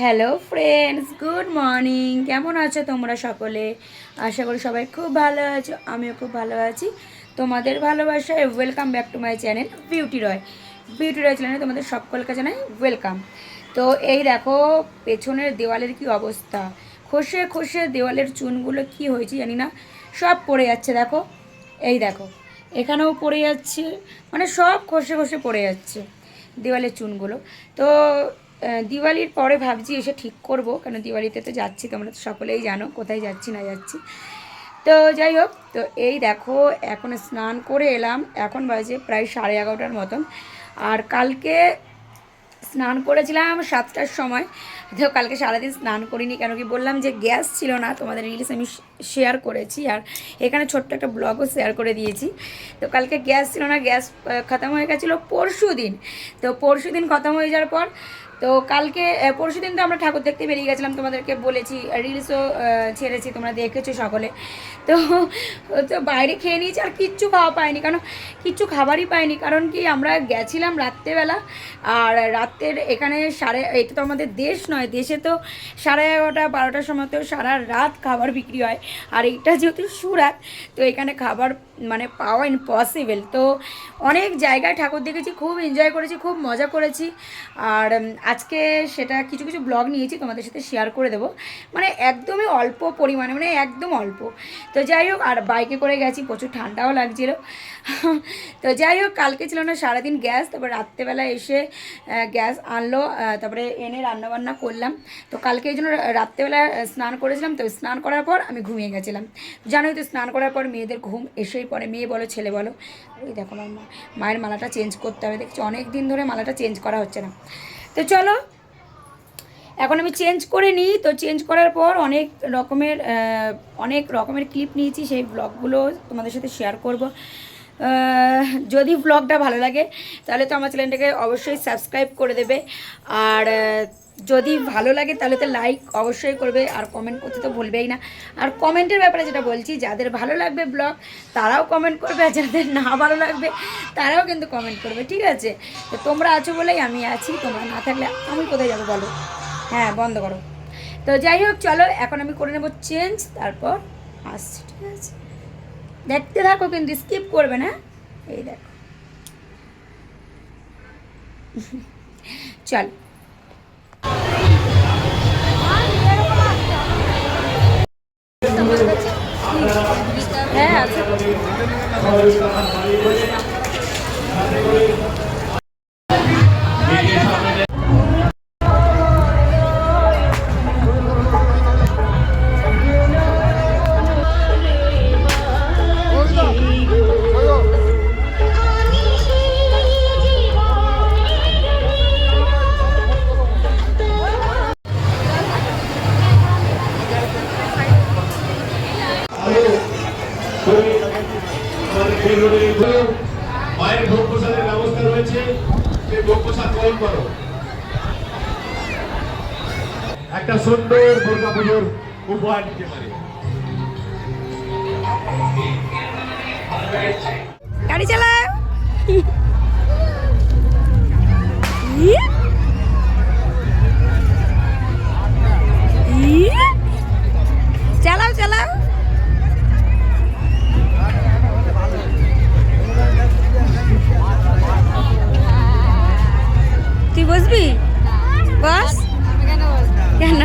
Hello friends good morning কেমন আছো তোমরা সকলে? আশা করি সবাই খুব ভালো আছো। আমিও খুব ভালো আছি। তোমাদের ভালোবাসায় welcome back to my channel Beauty Roy Beauty Roy চ্যানেলে তোমাদের সকলকে জানাই ওয়েলকাম তো এই দেখো, পেছনের দেওয়ালের কি অবস্থা? খসে খসে দেওয়ালের চুনগুলো কি হয়েছে জানি না। সব পড়ে যাচ্ছে, দেখো। এই দেখো, এখানেও পড়ে যাচ্ছে। মানে সব খসে খসে পড়ে যাচ্ছে দেওয়ালের চুনগুলো। তো দিওয়ালির পরে ভাবছি এসে ঠিক করব কারণ দিওয়ালিতে তো যাচ্ছি, তোমরা তো সকলেই জানো কোথায় যাচ্ছি, না যাচ্ছি। তো যাই হোক, তো এই দেখো, এখন স্নান করে এলাম, এখন বাজে প্রায় সাড়ে এগারোটার মতন। আর কালকে স্নান করেছিলাম সাতটার সময় তো কালকে সারাদিন স্নান করিনি, কেন কি বললাম যে গ্যাস ছিল না, তোমাদের রিলস আমি শেয়ার করেছি, আর এখানে ছোট্ট একটা ব্লগও শেয়ার করে দিয়েছি। তো কালকে গ্যাস ছিল না, গ্যাস খতম হয়ে গেছিল পরশু দিন তো পরশু দিন খতম হয়ে যাওয়ার পর তো কালকে পরশু দিন তো আমরা ঠাকুর দেখতে বেরিয়ে গেছিলাম, তোমাদেরকে বলেছি রিলসও ছেড়েছি, তোমরা দেখেছ সকলে। তো তো বাইরে খেয়ে নিয়েছি আর কিচ্ছু খাওয়া পাইনি, কারণ কিচ্ছু খাবারই পাইনি, কারণ কি আমরা গেছিলাম রাত্রেবেলা, আর রাত্রের এখানে সাড়ে, এটা তো আমাদের দেশ নয়, দেশে তো সাড়ে এগারোটা, বারোটার সময় তো সারা রাত খাবার বিক্রি হয়, আর এইটা যেহেতু সুরাত, তো এখানে খাবার মানে পাওয়া ইম্পসিবল তো অনেক জায়গায় ঠাকুর দেখেছি, খুব এনজয় করেছি, খুব মজা করেছি, আর আজকে সেটা কিছু কিছু ব্লগ নিয়েছি, তোমাদের সাথে শেয়ার করে দেবো। মানে একদমই অল্প পরিমাণে মানে একদম অল্প। তো যাই হোক, আর বাইকে করে গেছি, প্রচুর ঠান্ডাও লাগছিল। তো যাই হোক, কালকে ছিল না সারাদিন গ্যাস তারপর রাত্রেবেলা এসে গ্যাস আনলো তারপরে এনে রান্নাবান্না করলাম। তো কালকে এই জন্য রাত্রেবেলা স্নান করেছিলাম। তো স্নান করার পর আমি ঘুমিয়ে গেছিলাম। জানোই তো, স্নান করার পর মেয়েদের ঘুম এসেই পরে মেয়ে বলো, ছেলে বলো। ওই দেখো আমার মায়ের মালাটা চেঞ্জ করতে হবে। দেখছি অনেক দিন ধরে মালাটা চেঞ্জ করা হচ্ছে না। তো চলো, এখন আমি চেঞ্জ করে নিই। তো চেঞ্জ করার পর অনেক রকমের অনেক রকমের ক্লিপ নিয়েছি। সেই ব্লগগুলো তোমাদের সাথে শেয়ার করব। যদি ব্লগটা ভালো লাগে, তাহলে তো আমার চ্যানেলটাকে অবশ্যই সাবস্ক্রাইব করে দেবে। আর যদি ভালো লাগে, তাহলে তো লাইক অবশ্যই করবে, আর কমেন্ট করতে তো ভুলবেই না। আর কমেন্টের ব্যাপারে যেটা বলছি, যাদের ভালো লাগবে ব্লগ তারাও কমেন্ট করবে, আর যাদের না ভালো লাগবে, তারাও কিন্তু কমেন্ট করবে, ঠিক আছে? তো তোমরা আছো বলেই আমি আছি, তোমরা না থাকলে আমি কোথায় যাব বলো? হ্যাঁ বন্ধ করো। তো যাই হোক, চলো, এখন আমি করে নেব চেঞ্জ তারপর আসছি, ঠিক আছে? দেখতে থাকো কিন্তু স্কিপ করবে না। এই দেখো। চল। মায়ের ভোগ ব্যবস্থা রয়েছে, সেই ভোগ প্রসাদ গ্রহণ করো। একটা সুন্দর দুর্গা পুজোর উপহার দিতে পারে। বসবি? বস? কেন?